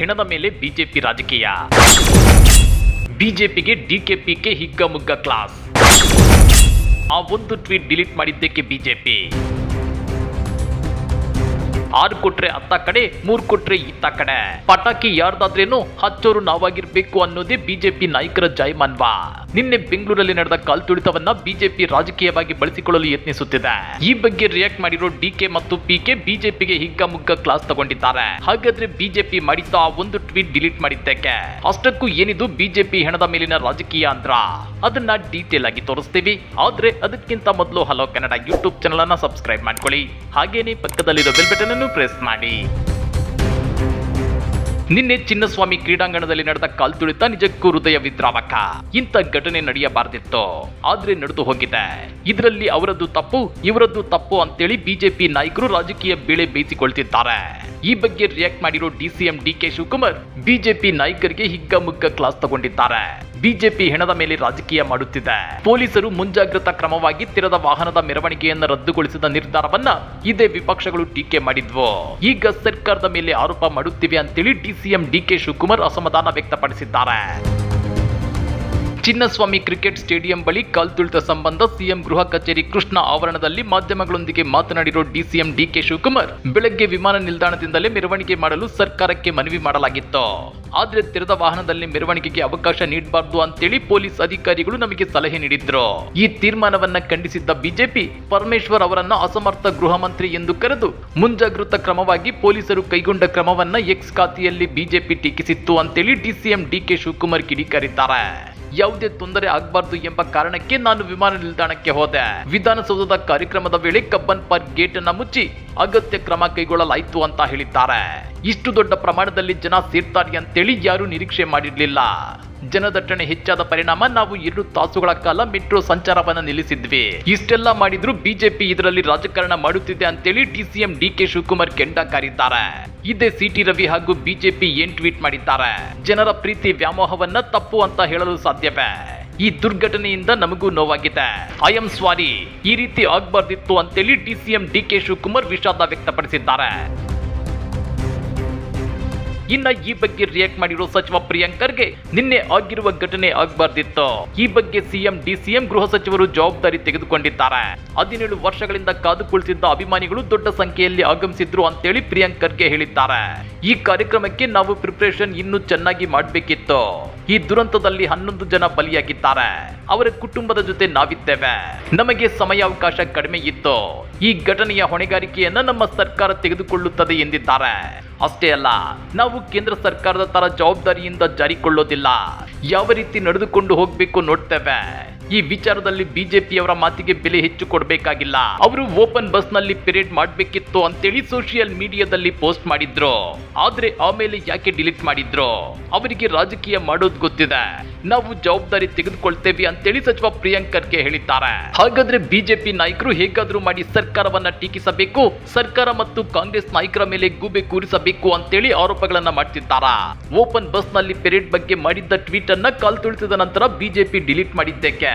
ಹೆಣದ ಮೇಲೆ ಬಿಜೆಪಿ ರಾಜಕೀಯ. ಬಿಜೆಪಿಗೆ ಡಿಕೆಪಿಕೆ ಹಿಗ್ಗಮುಗ್ಗ ಕ್ಲಾಸ್. ಆ ಒಂದು ಟ್ವೀಟ್ ಡಿಲೀಟ್ ಮಾಡಿದ್ದಕ್ಕೆ ಬಿಜೆಪಿ. ಆರು ಕೊಟ್ರೆ ಅತ್ತ ಕಡೆ, ಮೂರ್ ಕೊಟ್ರೆ ಇತ್ತ ಕಡೆ. ಪಟಾಕಿ ಯಾರ್ದಾದ್ರೇನು ಹಚ್ಚೋರು ನಾವಾಗಿರ್ಬೇಕು ಅನ್ನೋದೇ ಬಿಜೆಪಿ ನಾಯಕರ ಜಾಯಮಾನ್ವಾ. ನಿನ್ನೆ ಬೆಂಗಳೂರಲ್ಲಿ ನಡೆದ ಕಾಲ್ತುಳಿತವನ್ನ ಬಿಜೆಪಿ ರಾಜಕೀಯವಾಗಿ ಬಳಸಿಕೊಳ್ಳಲು ಯತ್ನಿಸುತ್ತಿದೆ. ಈ ಬಗ್ಗೆ ರಿಯಾಕ್ಟ್ ಮಾಡಿರೋ ಡಿಕೆ ಮತ್ತು ಪಿಕೆ ಬಿಜೆಪಿಗೆ ಹಿಗ್ಗಮುಗ್ಗ ಕ್ಲಾಸ್ ತಗೊಂಡಿದ್ದಾರೆ. ಹಾಗಾದ್ರೆ ಬಿಜೆಪಿ ಮಾಡಿದ್ದ ಆ ಒಂದು ಟ್ವೀಟ್ ಡಿಲೀಟ್ ಮಾಡಿದ್ದಕ್ಕೆ? ಅಷ್ಟಕ್ಕೂ ಏನಿದು ಬಿಜೆಪಿ ಹೆಣದ ಮೇಲಿನ ರಾಜಕೀಯ ಅಂದ್ರ? ಅದನ್ನ ಡೀಟೇಲ್ ಆಗಿ ತೋರಿಸ್ತೀವಿ. ಆದ್ರೆ ಅದಕ್ಕಿಂತ ಮೊದಲು ಹಲೋ ಕನ್ನಡ ಯೂಟ್ಯೂಬ್ ಚಾನಲ್ ಅನ್ನ ಸಬ್ಸ್ಕ್ರೈಬ್ ಮಾಡ್ಕೊಳ್ಳಿ. ಹಾಗೇನೆ ಪಕ್ಕದಲ್ಲಿರೋ ಬೆಲ್ ಬಟನ್ ಅನ್ನು ಪ್ರೆಸ್ ಮಾಡಿ. ನಿನ್ನೆ ಚಿನ್ನಸ್ವಾಮಿ ಕ್ರೀಡಾಂಗಣದಲ್ಲಿ ನಡೆದ ಕಾಲ್ತುಳಿತ ನಿಜಕ್ಕೂ ಹೃದಯ ವಿದ್ರಾವಕ. ಇಂಥ ಘಟನೆ ನಡೆಯಬಾರ್ದಿತ್ತು. ಆದ್ರೆ ನಡೆದು ಹೋಗಿದೆ. ಇದರಲ್ಲಿ ಅವರದ್ದು ತಪ್ಪು, ಇವರದ್ದು ತಪ್ಪು ಅಂತೇಳಿ ಬಿಜೆಪಿ ನಾಯಕರು ರಾಜಕೀಯ ಬೇಳೆ ಬೇಯಿಸಿಕೊಳ್ತಿದ್ದಾರೆ. ಈ ಬಗ್ಗೆ ರಿಯಾಕ್ಟ್ ಮಾಡಿರೋ ಡಿಸಿಎಂ ಡಿಕೆ ಶಿವಕುಮಾರ್ ಬಿಜೆಪಿ ನಾಯಕರಿಗೆ ಹಿಗ್ಗಮುಗ್ಗ ಕ್ಲಾಸ್ ತಗೊಂಡಿದ್ದಾರೆ. ಬಿಜೆಪಿ ಹೆಣದ ಮೇಲೆ ರಾಜಕೀಯ ಮಾಡುತ್ತಿದೆ. ಪೊಲೀಸರು ಮುಂಜಾಗ್ರತಾ ಕ್ರಮವಾಗಿ ತೆರೆದ ವಾಹನದ ಮೆರವಣಿಗೆಯನ್ನು ರದ್ದುಗೊಳಿಸಿದ ನಿರ್ಧಾರವನ್ನ ಇದೇ ವಿಪಕ್ಷಗಳು ಟೀಕೆ ಮಾಡಿದ್ವು. ಈಗ ಸರ್ಕಾರದ ಮೇಲೆ ಆರೋಪ ಮಾಡುತ್ತಿವೆ ಅಂತೇಳಿ ಡಿಸಿಎಂ ಡಿಕೆ ಶಿವಕುಮಾರ್ ಅಸಮಾಧಾನ ವ್ಯಕ್ತಪಡಿಸಿದ್ದಾರೆ. ಚಿನ್ನಸ್ವಾಮಿ ಕ್ರಿಕೆಟ್ ಸ್ಟೇಡಿಯಂ ಬಳಿ ಕಾಲ್ತುಳಿತ ಸಂಬಂಧ ಸಿಎಂ ಗೃಹ ಕಚೇರಿ ಕೃಷ್ಣ ಆವರಣದಲ್ಲಿ ಮಾಧ್ಯಮಗಳೊಂದಿಗೆ ಮಾತನಾಡಿರೋ ಡಿಸಿಎಂ ಡಿಕೆ ಶಿವಕುಮಾರ್, ಬೆಳಗ್ಗೆ ವಿಮಾನ ನಿಲ್ದಾಣದಿಂದಲೇ ಮೆರವಣಿಗೆ ಮಾಡಲು ಸರ್ಕಾರಕ್ಕೆ ಮನವಿ ಮಾಡಲಾಗಿತ್ತು. ಆದ್ರೆ ತೆರೆದ ವಾಹನದಲ್ಲಿ ಮೆರವಣಿಗೆಗೆ ಅವಕಾಶ ನೀಡಬಾರ್ದು ಅಂತೇಳಿ ಪೊಲೀಸ್ ಅಧಿಕಾರಿಗಳು ನಮಗೆ ಸಲಹೆ ನೀಡಿದ್ರು. ಈ ತೀರ್ಮಾನವನ್ನ ಖಂಡಿಸಿದ್ದ ಬಿಜೆಪಿ, ಪರಮೇಶ್ವರ್ ಅವರನ್ನ ಅಸಮರ್ಥ ಗೃಹ ಮಂತ್ರಿ ಎಂದು ಕರೆದು ಮುಂಜಾಗೃತ ಕ್ರಮವಾಗಿ ಪೊಲೀಸರು ಕೈಗೊಂಡ ಕ್ರಮವನ್ನ ಎಕ್ಸ್ ಖಾತೆಯಲ್ಲಿ ಬಿಜೆಪಿ ಟೀಕಿಸಿತ್ತು ಅಂತೇಳಿ ಡಿಸಿಎಂ ಡಿಕೆ ಶಿವಕುಮಾರ್ ಕಿಡಿಕಾರಿದ್ದಾರೆ. ಯಾವುದೇ ತೊಂದರೆ ಆಗಬಾರ್ದು ಎಂಬ ಕಾರಣಕ್ಕೆ ನಾನು ವಿಮಾನ ನಿಲ್ದಾಣಕ್ಕೆ ಹೋದೆ. ವಿಧಾನಸೌಧದ ಕಾರ್ಯಕ್ರಮದ ವೇಳೆ ಕಬ್ಬನ್ ಪಾರ್ಕ್ ಗೇಟ್ ಅನ್ನ ಮುಚ್ಚಿ ಅಗತ್ಯ ಕ್ರಮ ಕೈಗೊಳ್ಳಲಾಯಿತು ಅಂತ ಹೇಳಿದ್ದಾರೆ. ಇಷ್ಟು ದೊಡ್ಡ ಪ್ರಮಾಣದಲ್ಲಿ ಜನ ಸೇರ್ತಾರೆ ಅಂತೇಳಿ ಯಾರು ನಿರೀಕ್ಷೆ ಮಾಡಿರಲಿಲ್ಲ. ಜನದಟ್ಟಣೆ ಹೆಚ್ಚಾದ ಪರಿಣಾಮ ನಾವು ಎರಡು ತಾಸುಗಳ ಕಾಲ ಮೆಟ್ರೋ ಸಂಚಾರವನ್ನ ನಿಲ್ಲಿಸಿದ್ವಿ. ಇಷ್ಟೆಲ್ಲ ಮಾಡಿದ್ರು ಬಿಜೆಪಿ ಇದರಲ್ಲಿ ರಾಜಕಾರಣ ಮಾಡುತ್ತಿದೆ ಅಂತೇಳಿ ಡಿಸಿಎಂ ಡಿಕೆ ಶಿವಕುಮಾರ್ ಕೆಂಡ ಕಾರಿದ್ದಾರೆ ಇದೇ ಸಿಟಿ ರವಿ ಹಾಗೂ ಬಿಜೆಪಿ ಏನ್ ಟ್ವೀಟ್ ಮಾಡಿದ್ದಾರೆ. ಜನರ ಪ್ರೀತಿ ವ್ಯಾಮೋಹವನ್ನ ತಪ್ಪು ಅಂತ ಹೇಳಲು ಸಾಧ್ಯವೇ? ಈ ದುರ್ಘಟನೆಯಿಂದ ನಮಗೂ ನೋವಾಗಿದೆ. ಐ ಎಂ ಸ್ವಾರಿ ಈ ರೀತಿ ಆಗ್ಬಾರ್ದಿತ್ತು ಅಂತೇಳಿ ಡಿಸಿಎಂ ಡಿಕೆ ಶಿವಕುಮಾರ್ ವಿಷಾದ ವ್ಯಕ್ತಪಡಿಸಿದ್ದಾರೆ. ಇನ್ನ ಈ ಬಗ್ಗೆ ರಿಯಾಕ್ಟ್ ಮಾಡಿರೋ ಸಚಿವ ಪ್ರಿಯಾಂಕರ್ಗೆ ನಿನ್ನೆ ಆಗಿರುವ ಘಟನೆ ಆಗಬಾರ್ದಿತ್ತು. ಈ ಬಗ್ಗೆ ಸಿಎಂ, ಡಿಸಿಎಂ ಗೃಹ ಸಚಿವರು ಜವಾಬ್ದಾರಿ ತೆಗೆದುಕೊಂಡಿದ್ದಾರೆ. ಹದಿನೇಳು ವರ್ಷಗಳಿಂದ ಕಾದು ಕುಳಿತಿದ್ದ ಅಭಿಮಾನಿಗಳು ದೊಡ್ಡ ಸಂಖ್ಯೆಯಲ್ಲಿ ಆಗಮಿಸಿದ್ರು ಅಂತೇಳಿ ಪ್ರಿಯಾಂಕರ್ಗೆ ಹೇಳಿದ್ದಾರೆ. ಈ ಕಾರ್ಯಕ್ರಮಕ್ಕೆ ನಾವು ಪ್ರಿಪರೇಷನ್ ಇನ್ನೂ ಚೆನ್ನಾಗಿ ಮಾಡಬೇಕಿತ್ತು. ಈ ದುರಂತದಲ್ಲಿ ಹನ್ನೊಂದು ಜನ ಬಲಿಯಾಗಿದ್ದಾರೆ. ಅವರ ಕುಟುಂಬದ ಜೊತೆ ನಾವಿದ್ದೇವೆ. ನಮಗೆ ಸಮಯಾವಕಾಶ ಕಡಿಮೆ ಇತ್ತು. ಈ ಘಟನೆಯ ಹೊಣೆಗಾರಿಕೆಯನ್ನ ನಮ್ಮ ಸರ್ಕಾರ ತೆಗೆದುಕೊಳ್ಳುತ್ತದೆ ಎಂದಿದ್ದಾರೆ. ಅಷ್ಟೇ ಅಲ್ಲ ನಾವು ಕೇಂದ್ರ ಸರ್ಕಾರದ ತರ ಜವಾಬ್ದಾರಿಯಿಂದ ಜಾರಿಕೊಳ್ಳೋದಿಲ್ಲ. ಯಾವ ರೀತಿ ನಡೆದುಕೊಂಡು ಹೋಗಬೇಕು ನೋಡ್ತೇವೆ. ಈ ವಿಚಾರದಲ್ಲಿ ಬಿಜೆಪಿಯವರ ಮಾತಿಗೆ ಬೆಲೆ ಹೆಚ್ಚು ಕೊಡಬೇಕಾಗಿಲ್ಲ. ಅವರು ಓಪನ್ ಬಸ್ನಲ್ಲಿ ಪೆರೇಡ್ ಮಾಡಬೇಕಿತ್ತು ಅಂತೇಳಿ ಸೋಷಿಯಲ್ ಮೀಡಿಯಾದಲ್ಲಿ ಪೋಸ್ಟ್ ಮಾಡಿದ್ರು. ಆದ್ರೆ ಆಮೇಲೆ ಯಾಕೆ ಡಿಲೀಟ್ ಮಾಡಿದ್ರು? ಅವರಿಗೆ ರಾಜಕೀಯ ಮಾಡೋದು ಗೊತ್ತಿದೆ. ನಾವು ಜವಾಬ್ದಾರಿ ತೆಗೆದುಕೊಳ್ತೇವೆ ಅಂತೇಳಿ ಸಚಿವ ಪ್ರಿಯಾಂಕ್ ಖರ್ಗೆ ಹೇಳಿದ್ದಾರೆ. ಹಾಗಾದ್ರೆ ಬಿಜೆಪಿ ನಾಯಕರು ಹೇಗಾದ್ರೂ ಮಾಡಿ ಸರ್ಕಾರವನ್ನ ಟೀಕಿಸಬೇಕು, ಸರ್ಕಾರ ಮತ್ತು ಕಾಂಗ್ರೆಸ್ ನಾಯಕರ ಮೇಲೆ ಗೂಬೆ ಕೂರಿಸಬೇಕು ಅಂತೇಳಿ ಆರೋಪಗಳನ್ನ ಮಾಡ್ತಿದ್ದಾರಾ? ಓಪನ್ ಬಸ್ನಲ್ಲಿ ಪೆರೇಡ್ ಬಗ್ಗೆ ಮಾಡಿದ್ದ ಟ್ವೀಟ್ ಅನ್ನ ಕಾಲ್ ತುಳಿಸಿದ ನಂತರ ಬಿಜೆಪಿ ಡಿಲೀಟ್ ಮಾಡಿದ್ದಕ್ಕೆ